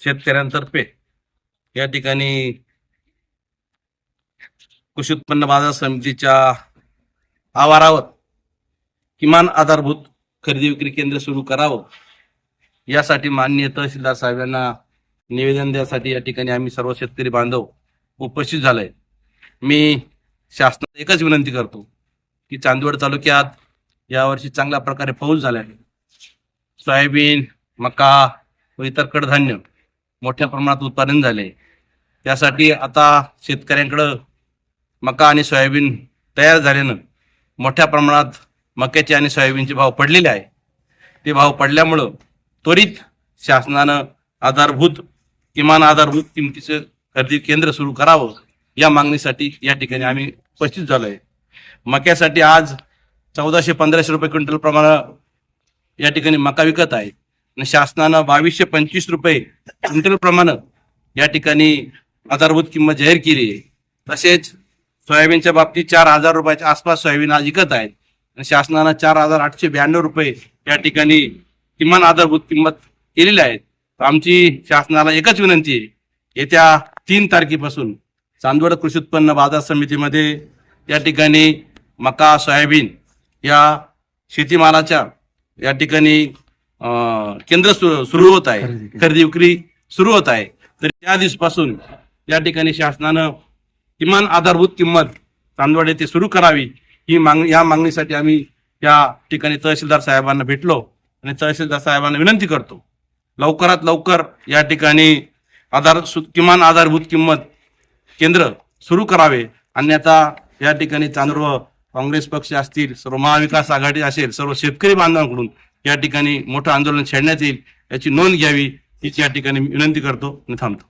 शेतकऱ्यांतर्फे. या ठिकाणी कृषी उत्पन्न बाजार समितीच्या आवारावर किमान आधारभूत खरेदी विक्री केंद्र सुरू करावं. यासाठी माननीय तहसीलदार साहेबांना निवेदन द्यासाठी या ठिकाणी आम्ही सर्व शेतकरी बांधव उपस्थित झालोय. मी शासनाला एकच विनंती करतो की चांदवड तालुक्यात यावर्षी चांगल्या प्रकारे पाऊस झाला आहे. सोयाबीन मका व इतर कडधान्य मोठ्या प्रमाणात उत्पादन झाले. त्यासाठी आता शेतकऱ्यांकडं मका आणि सोयाबीन तयार झाल्यानं मोठ्या प्रमाणात मक्याचे आणि सोयाबीनचे भाव पडलेले आहे. ते भाव पडल्यामुळं त्वरित शासनानं आधारभूत किमान आधारभूत किमतीचं खरेदी केंद्र सुरू करावं या मागणीसाठी या ठिकाणी आम्ही उपस्थित झालो आहे मक्यासाठी आज चौदाशे पंधराशे रुपये क्विंटल प्रमाणं या ठिकाणी मका विकत आहे. शासनानं बावीसशे पंचवीस रुपये क्विंटल प्रमाणे या ठिकाणी आधारभूत किंमत जाहीर केली आहे. तसेच सोयाबीनच्या बाबतीत चार हजार रुपयाच्या आसपास सोयाबीन आज विकत आहेत. आणि शासनानं चार हजार आठशे ब्याण्णव रुपये या ठिकाणी किमान आधारभूत किंमत केलेली आहे. तर आमची शासनाला एकच विनंती आहे. येत्या तीन तारखेपासून चांदवड कृषी उत्पन्न बाजार समितीमध्ये या ठिकाणी मका सोयाबीन या शेतीमालाच्या या ठिकाणी केंद्र सुरू होत आहे. खरेदी विक्री सुरू होत आहे. तर त्या दिवसापासून या ठिकाणी शासनानं किमान आधारभूत किंमत चांदवड येथे सुरू करावी ही मागणी या मागणीसाठी आम्ही या ठिकाणी तहसीलदार साहेबांना भेटलो आणि तहसीलदार साहेबांना विनंती करतो लवकरात लवकर या ठिकाणी आधार किमान आधारभूत किंमत केंद्र सुरू करावे. अन्यथा या ठिकाणी चांदूर काँग्रेस पक्ष असतील सर्व महाविकास आघाडी असेल सर्व शेतकरी बांधवांकडून या ठिकाणी मोठं आंदोलन छेडण्यात येईल याची नोंद घ्यावी हीच या ठिकाणी विनंती करतो आणि थांबतो.